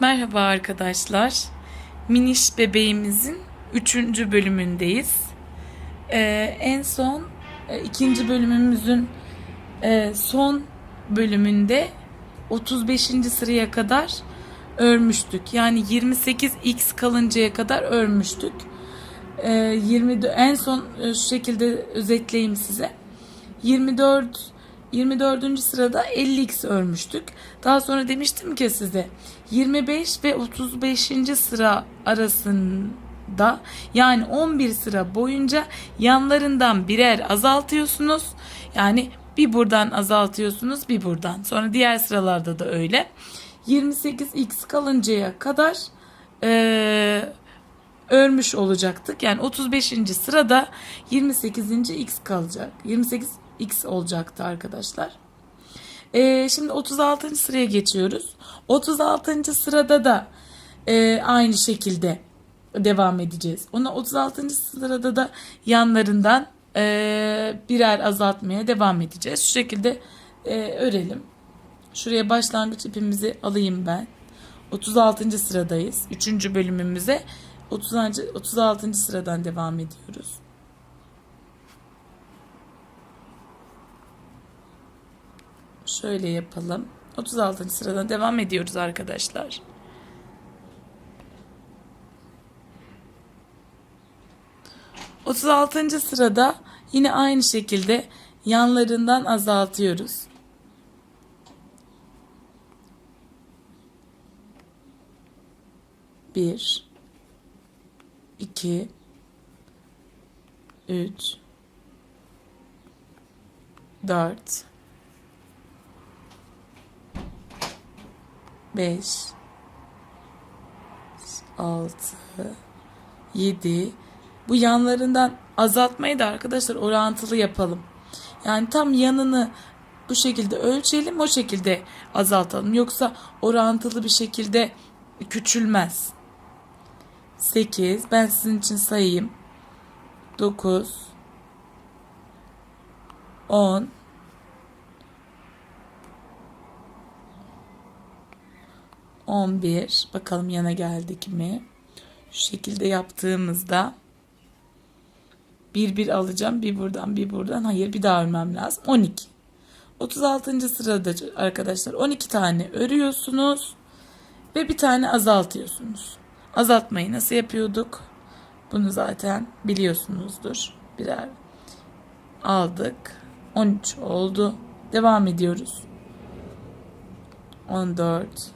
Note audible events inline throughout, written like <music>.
Merhaba arkadaşlar. Miniş bebeğimizin 3. bölümündeyiz. Ee, en son e, ikinci bölümümüzün e, son bölümünde 35. sıraya kadar örmüştük. Yani 28x kalıncaya kadar örmüştük. Ee, 20 en son e, şu şekilde özetleyeyim size. 24 24. sırada 50x örmüştük. Daha sonra demiştim ki size 25 ve 35. sıra arasında yani 11 sıra boyunca yanlarından birer azaltıyorsunuz. Yani bir buradan azaltıyorsunuz bir buradan. Sonra diğer sıralarda da öyle. 28x kalıncaya kadar eee örmüş olacaktık. Yani 35. sırada 28. x kalacak. 28 x olacaktı arkadaşlar. Ee, şimdi 36. sıraya geçiyoruz. 36. sırada da e, aynı şekilde devam edeceğiz. Ona 36. sırada da yanlarından e, birer azaltmaya devam edeceğiz. Şu şekilde e, örelim. Şuraya başlangıç ipimizi alayım ben. 36. sıradayız. 3. bölümümüze 30. 36. sıradan devam ediyoruz. Şöyle yapalım. 36. sıradan devam ediyoruz arkadaşlar. Otuz altıncı sırada yine aynı şekilde yanlarından azaltıyoruz. Bir, iki, üç, dört, 5 6 7 bu yanlarından azaltmayı da arkadaşlar orantılı yapalım. Yani tam yanını bu şekilde ölçelim o şekilde azaltalım. Yoksa orantılı bir şekilde küçülmez. 8 ben sizin için sayayım. 9 10 11 bakalım yana geldik mi? Şu şekilde yaptığımızda bir bir alacağım. Bir buradan bir buradan. Hayır bir daha örmem lazım. 12. 36. sırada arkadaşlar 12 tane örüyorsunuz ve bir tane azaltıyorsunuz. Azaltmayı nasıl yapıyorduk? Bunu zaten biliyorsunuzdur. Birer aldık. 13 oldu. Devam ediyoruz. 14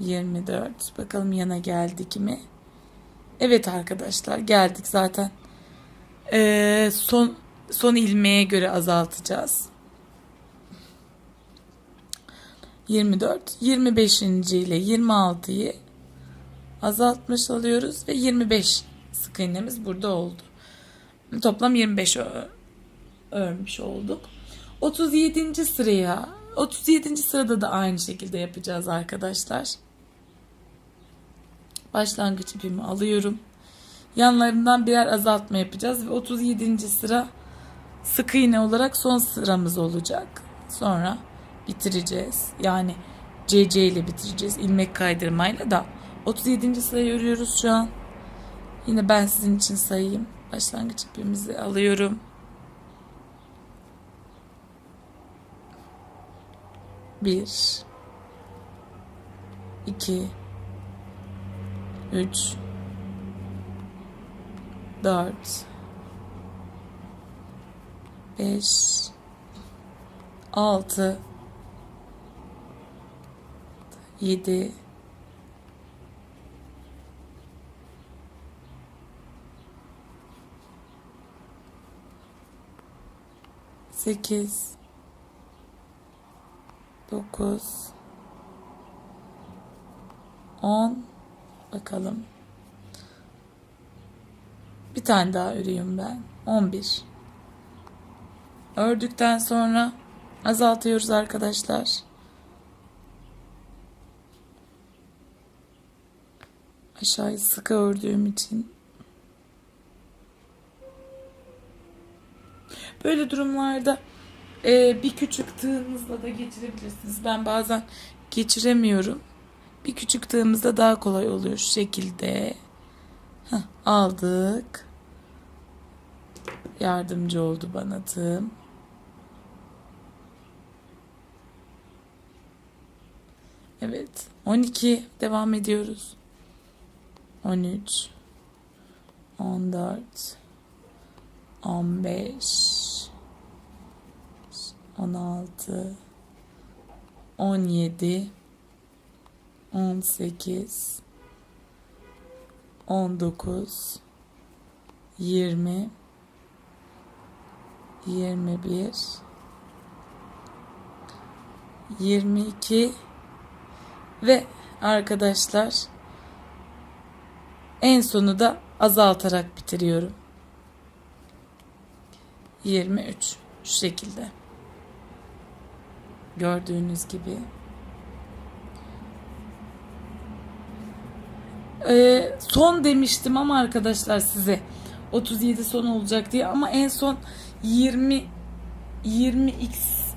24 bakalım yana geldik mi? Evet arkadaşlar geldik zaten. Ee, son son ilmeğe göre azaltacağız. 24 25. ile 26'yı azaltmış alıyoruz ve 25 sık iğnemiz burada oldu. Toplam 25 örmüş olduk. 37. sıraya 37. sırada da aynı şekilde yapacağız arkadaşlar. Başlangıç ipimi alıyorum. Yanlarından birer azaltma yapacağız ve 37. sıra sık iğne olarak son sıramız olacak. Sonra bitireceğiz. Yani CC ile bitireceğiz. ilmek kaydırmayla da 37. sırayı örüyoruz şu an. Yine ben sizin için sayayım. Başlangıç ipimizi alıyorum. Bir, iki, üç, dört, beş, altı, yedi, sekiz, dokuz, 10 bakalım. Bir tane daha örüyorum ben. 11. Ördükten sonra azaltıyoruz arkadaşlar. Aşağıyı sıkı ördüğüm için. Böyle durumlarda e, bir küçük tığınızla da geçirebilirsiniz. Ben bazen geçiremiyorum. Bir küçük tığımızda daha kolay oluyor şu şekilde. Heh, aldık. Yardımcı oldu bana tığım. Evet. 12 devam ediyoruz. 13 14 15 16 17 18 19 20 21 22 ve arkadaşlar en sonu da azaltarak bitiriyorum. 23 şu şekilde. Gördüğünüz gibi. Ee, son demiştim ama arkadaşlar size 37 son olacak diye ama en son 20 20x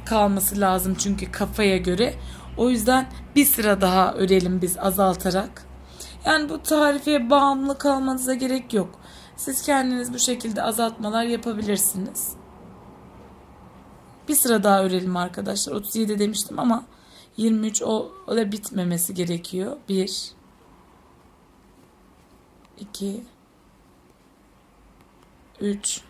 kalması lazım çünkü kafaya göre. O yüzden bir sıra daha örelim biz azaltarak. Yani bu tarife bağımlı kalmanıza gerek yok. Siz kendiniz bu şekilde azaltmalar yapabilirsiniz. Bir sıra daha örelim arkadaşlar. 37 demiştim ama 23 o, o da bitmemesi gerekiyor. 1 2 3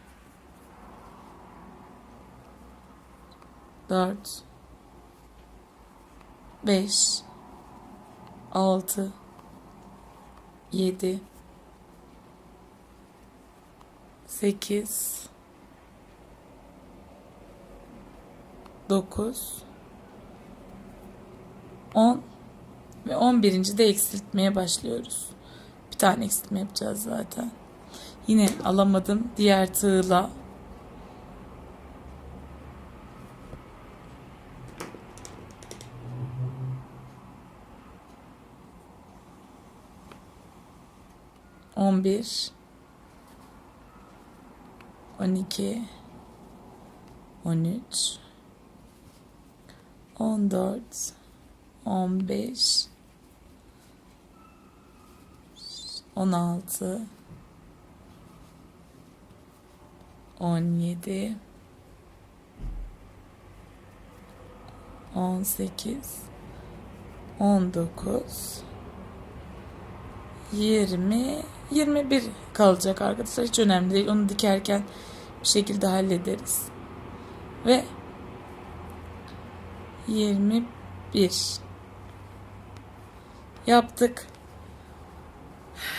4 5 6 7 8 9 10 ve 11. de eksiltmeye başlıyoruz. Tane eksiltme yapacağız zaten. Yine alamadım. Diğer tığla. On bir, on iki, on üç, on dört, on beş, on altı, on yedi, on sekiz, on dokuz, yirmi, yirmi bir kalacak arkadaşlar. Hiç önemli değil. Onu dikerken bir şekilde hallederiz. Ve 21 yaptık.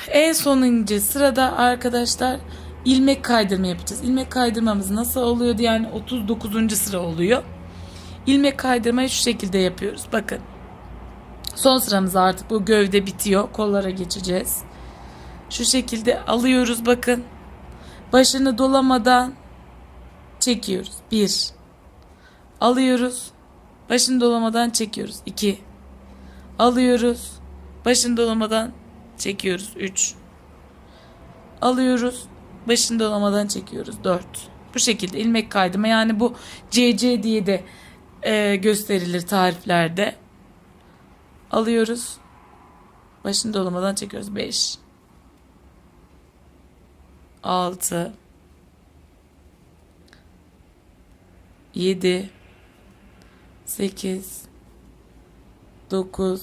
En sonuncu sırada arkadaşlar ilmek kaydırma yapacağız. İlmek kaydırmamız nasıl oluyordu? Yani 39. sıra oluyor. İlmek kaydırmayı şu şekilde yapıyoruz. Bakın. Son sıramız artık bu gövde bitiyor. Kollara geçeceğiz. Şu şekilde alıyoruz bakın. Başını dolamadan çekiyoruz. 1 Alıyoruz. Başını dolamadan çekiyoruz. 2 Alıyoruz. Başını dolamadan çekiyoruz. 3 Alıyoruz. Başını dolamadan çekiyoruz. 4 Bu şekilde ilmek kaydırma yani bu CC diye de e, gösterilir tariflerde. Alıyoruz. Başını dolamadan çekiyoruz. 5 6 7 8 9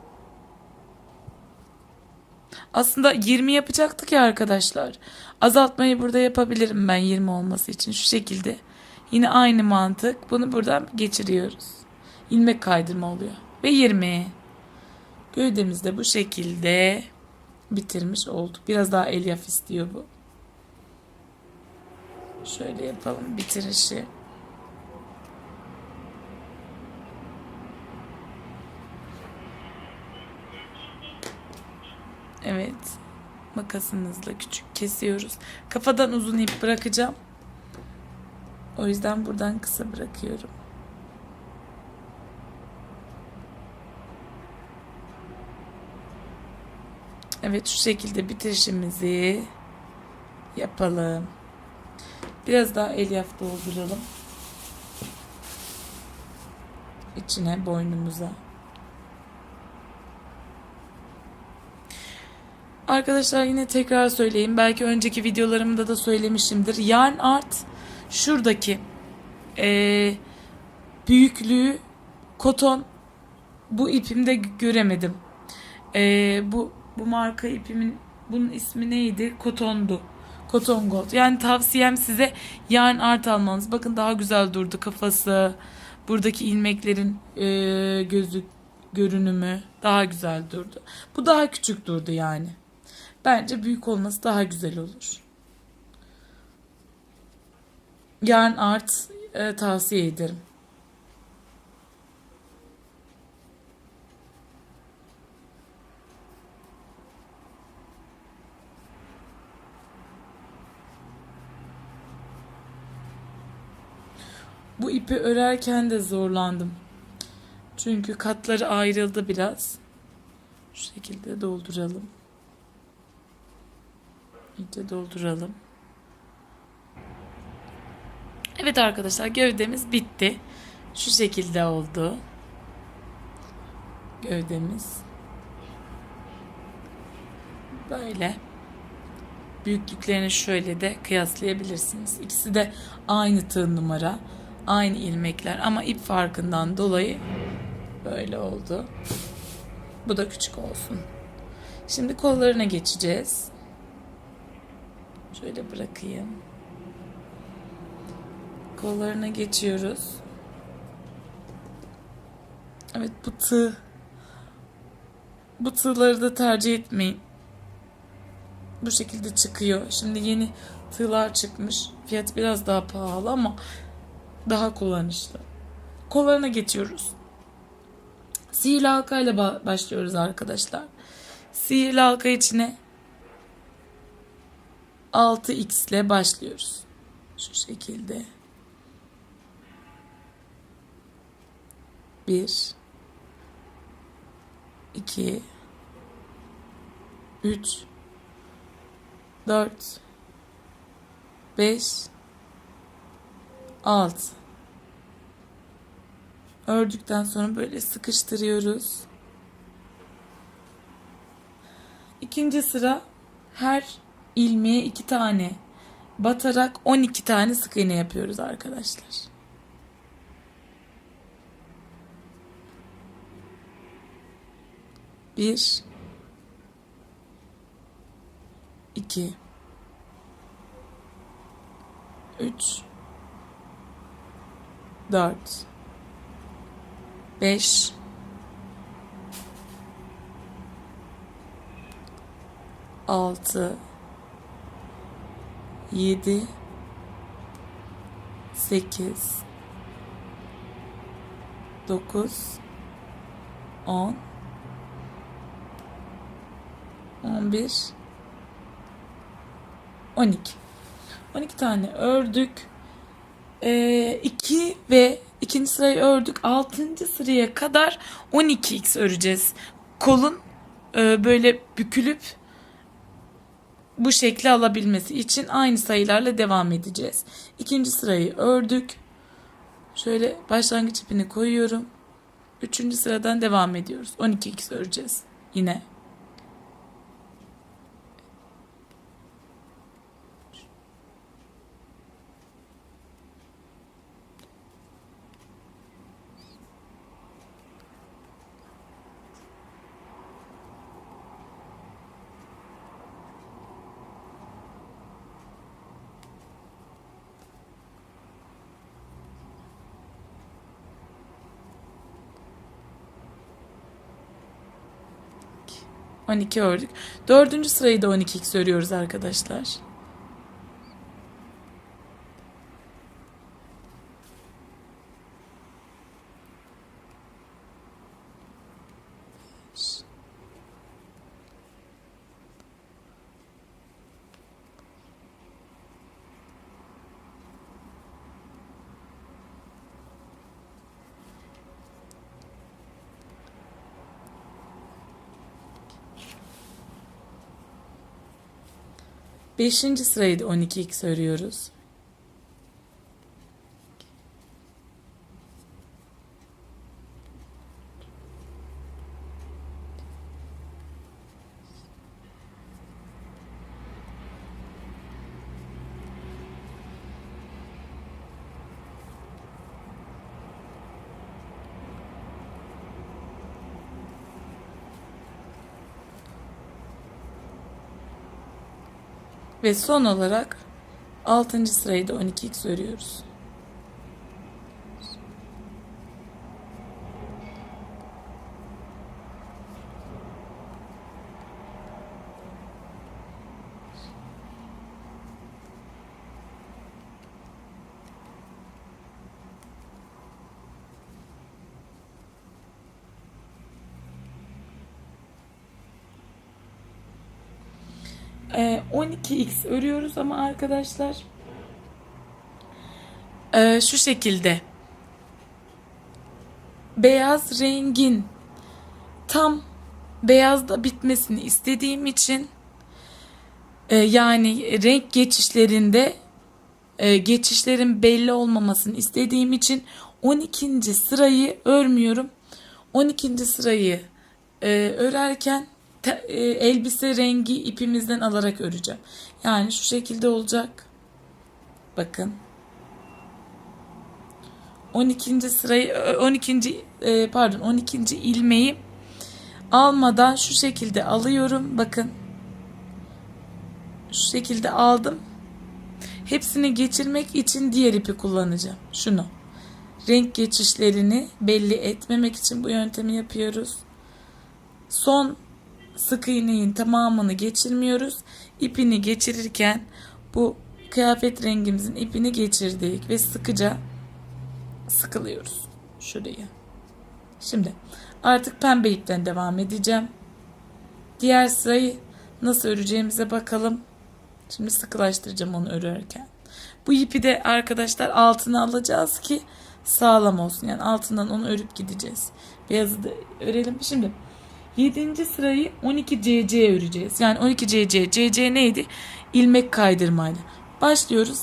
Aslında 20 yapacaktık ya arkadaşlar. Azaltmayı burada yapabilirim ben 20 olması için. Şu şekilde. Yine aynı mantık. Bunu buradan geçiriyoruz. İlmek kaydırma oluyor. Ve 20. Gövdemiz de bu şekilde bitirmiş olduk. Biraz daha elyaf istiyor bu. Şöyle yapalım bitirişi. Evet. Makasımızla küçük kesiyoruz. Kafadan uzun ip bırakacağım. O yüzden buradan kısa bırakıyorum. Evet şu şekilde bitirişimizi yapalım. Biraz daha elyaf dolduralım. İçine boynumuza. Arkadaşlar yine tekrar söyleyeyim. Belki önceki videolarımda da söylemişimdir. Yarn art şuradaki eee, büyüklüğü koton bu ipimde göremedim. Eee, bu bu marka ipimin bunun ismi neydi? Kotondu. Koton Gold. Yani tavsiyem size yarn art almanız. Bakın daha güzel durdu kafası. Buradaki ilmeklerin eee, gözü görünümü daha güzel durdu. Bu daha küçük durdu yani. Bence büyük olması daha güzel olur. Yarn art e, tavsiye ederim. Bu ipi örerken de zorlandım. Çünkü katları ayrıldı biraz. Şu şekilde dolduralım. İyice dolduralım. Evet arkadaşlar gövdemiz bitti. Şu şekilde oldu. Gövdemiz. Böyle. Büyüklüklerini şöyle de kıyaslayabilirsiniz. İkisi de aynı tığ numara. Aynı ilmekler ama ip farkından dolayı böyle oldu. Bu da küçük olsun. Şimdi kollarına geçeceğiz. Şöyle bırakayım. Kollarına geçiyoruz. Evet bu tığ. Bu tığları da tercih etmeyin. Bu şekilde çıkıyor. Şimdi yeni tığlar çıkmış. Fiyat biraz daha pahalı ama daha kullanışlı. Kollarına geçiyoruz. Sihirli halkayla ba- başlıyoruz arkadaşlar. Sihirli halka içine 6x ile başlıyoruz. Şu şekilde. 1 2 3 4 5 6 Ördükten sonra böyle sıkıştırıyoruz. İkinci sıra her ilmeğe iki tane batarak 12 tane sık iğne yapıyoruz arkadaşlar. Bir, iki, üç, dört, beş, altı, yedi, sekiz, dokuz, on, on bir, on iki. On iki tane ördük. Ee, iki ve ikinci sırayı ördük. Altıncı sıraya kadar 12x öreceğiz. Kolun e, böyle bükülüp bu şekli alabilmesi için aynı sayılarla devam edeceğiz. İkinci sırayı ördük. Şöyle başlangıç ipini koyuyorum. Üçüncü sıradan devam ediyoruz. 12x öreceğiz. Yine. 12 ördük. Dördüncü sırayı da 12x örüyoruz arkadaşlar. Beşinci sırayı da 12x örüyoruz. Ve son olarak 6. sırayı da 12x örüyoruz. Ee, 12x örüyoruz ama arkadaşlar ee, şu şekilde beyaz rengin tam beyazda bitmesini istediğim için e, yani renk geçişlerinde e, geçişlerin belli olmamasını istediğim için 12. sırayı örmüyorum. 12. sırayı e, örerken te- e, elbise rengi ipimizden alarak öreceğim. Yani şu şekilde olacak. Bakın. 12. sırayı ö- 12. e, pardon 12. ilmeği almadan şu şekilde alıyorum. Bakın. Şu şekilde aldım. Hepsini geçirmek için diğer ipi kullanacağım. Şunu. Renk geçişlerini belli etmemek için bu yöntemi yapıyoruz. Son sık iğnenin tamamını geçirmiyoruz. İpini geçirirken bu kıyafet rengimizin ipini geçirdik ve sıkıca sıkılıyoruz şuraya. Şimdi artık pembe ipten devam edeceğim. Diğer sırayı nasıl öreceğimize bakalım. Şimdi sıkılaştıracağım onu örerken. Bu ipi de arkadaşlar altına alacağız ki sağlam olsun. Yani altından onu örüp gideceğiz. Beyazı da örelim. Şimdi 7. sırayı 12 CC öreceğiz. Yani 12 CC. CC neydi? İlmek kaydırmayla. Başlıyoruz.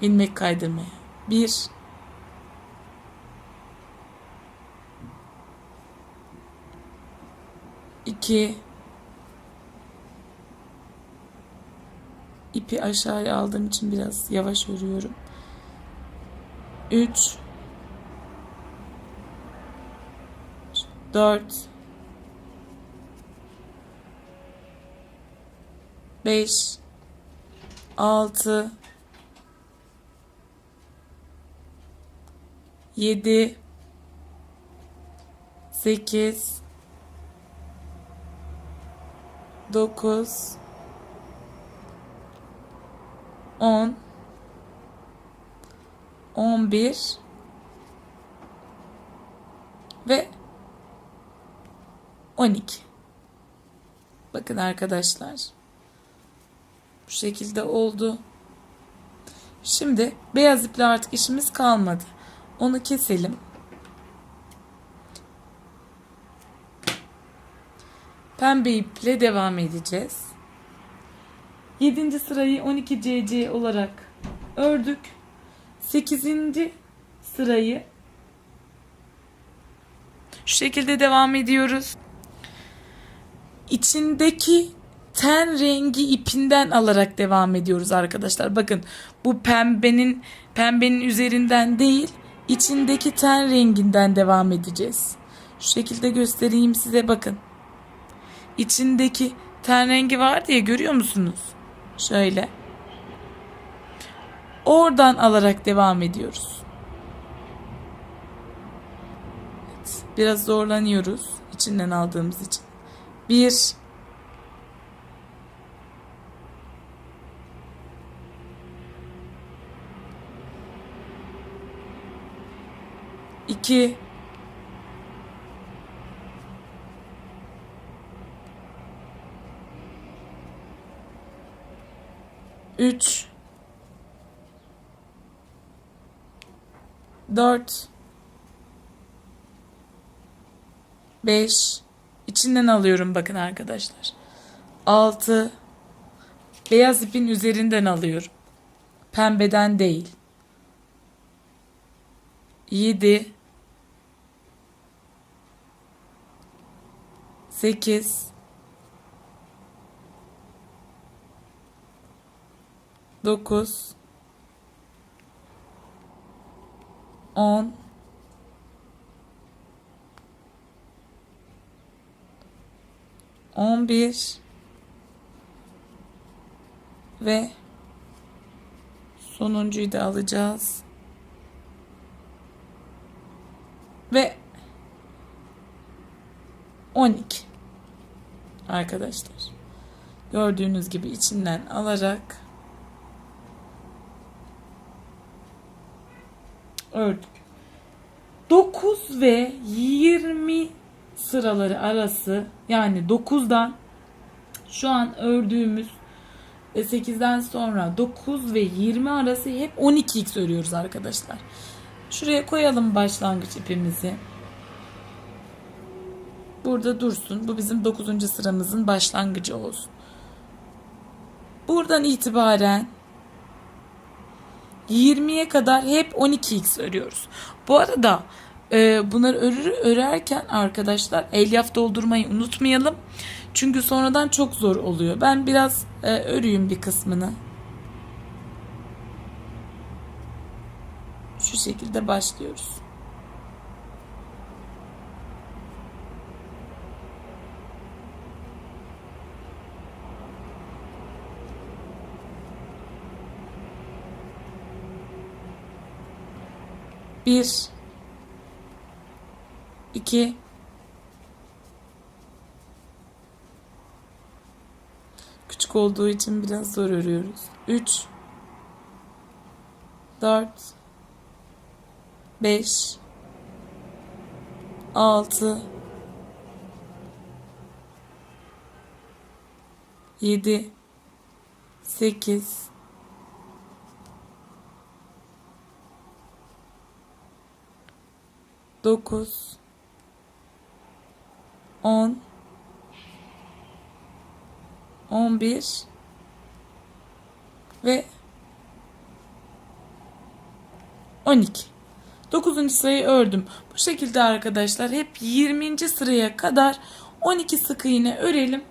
İlmek kaydırmaya. 1 2 ipi aşağıya aldığım için biraz yavaş örüyorum. 3 4 5 6 7 8 9 10 11 ve 12. Bakın arkadaşlar. Bu şekilde oldu. Şimdi beyaz iple artık işimiz kalmadı. Onu keselim. Pembe iple devam edeceğiz. 7. sırayı 12 CC olarak ördük. 8. sırayı şu şekilde devam ediyoruz. İçindeki ten rengi ipinden alarak devam ediyoruz arkadaşlar. Bakın bu pembenin pembenin üzerinden değil, içindeki ten renginden devam edeceğiz. Şu şekilde göstereyim size bakın. İçindeki ten rengi var diye görüyor musunuz? Şöyle. Oradan alarak devam ediyoruz. Evet, biraz zorlanıyoruz. içinden aldığımız için. 1 2 3 4 5 içinden alıyorum bakın arkadaşlar. 6 beyaz ipin üzerinden alıyorum. Pembeden değil. 7 8 9 10 11 ve sonuncuyu da alacağız. Ve 12 arkadaşlar. Gördüğünüz gibi içinden alarak ördük. 9 ve 20 sıraları arası yani 9'dan şu an ördüğümüz ve 8'den sonra 9 ve 20 arası hep 12x örüyoruz arkadaşlar. Şuraya koyalım başlangıç ipimizi. Burada dursun. Bu bizim 9. sıramızın başlangıcı olsun. Buradan itibaren 20'ye kadar hep 12x örüyoruz. Bu arada e, bunları örür, örerken arkadaşlar elyaf doldurmayı unutmayalım. Çünkü sonradan çok zor oluyor. Ben biraz e, örüyüm bir kısmını. Şu şekilde başlıyoruz. Bir, iki, küçük olduğu için biraz zor örüyoruz. Üç, dört, beş, altı, yedi, sekiz, dokuz, on, on bir ve on iki. 9. sırayı ördüm. Bu şekilde arkadaşlar hep 20. sıraya kadar 12 sık iğne örelim.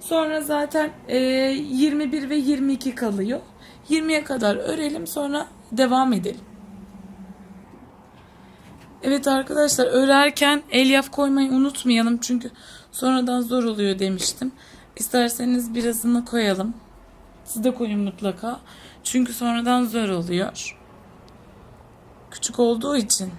Sonra zaten e, 21 ve 22 kalıyor. 20'ye kadar örelim sonra devam edelim. Evet arkadaşlar örerken elyaf koymayı unutmayalım çünkü sonradan zor oluyor demiştim. İsterseniz birazını koyalım. Siz de koyun mutlaka. Çünkü sonradan zor oluyor. Küçük olduğu için.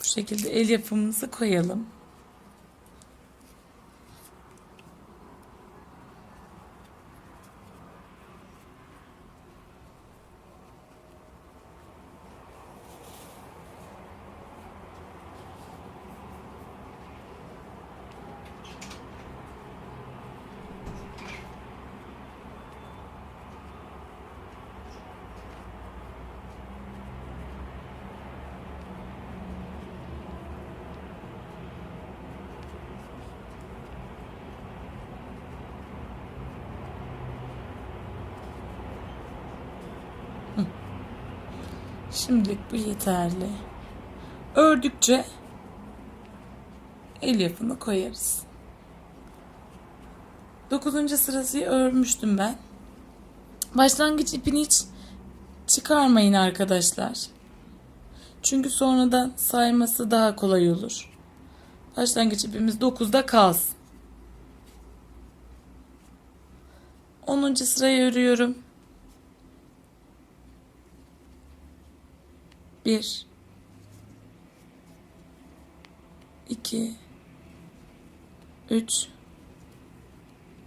Bu şekilde el yapımımızı koyalım. Şimdilik bu yeterli. Ördükçe el yapını koyarız. Dokuzuncu sırası örmüştüm ben. Başlangıç ipini hiç çıkarmayın arkadaşlar. Çünkü sonradan sayması daha kolay olur. Başlangıç ipimiz 9'da kalsın. 10. sırayı örüyorum. 1 2 3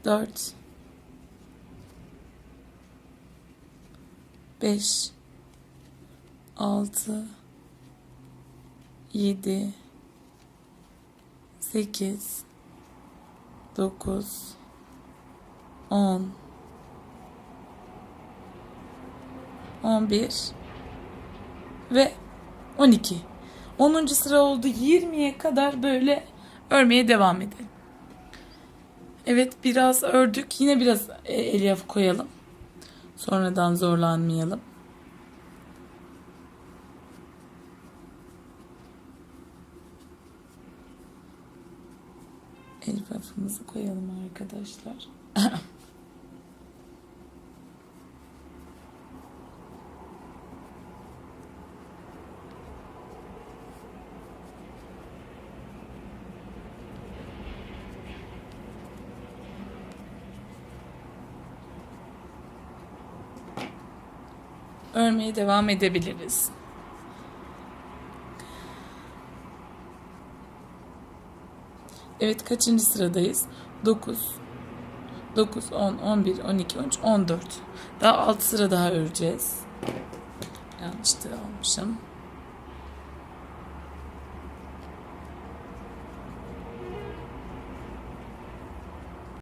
4 5 6 7 8 9 10 11 ve 12. 10. sıra oldu. 20'ye kadar böyle örmeye devam edelim. Evet biraz ördük. Yine biraz e, elyaf koyalım. Sonradan zorlanmayalım. Elyafımızı koyalım arkadaşlar. <laughs> örmeye devam edebiliriz. Evet kaçıncı sıradayız? 9 9 10 11 12 13 14. Daha 6 sıra daha öreceğiz. Yanlış da almışım.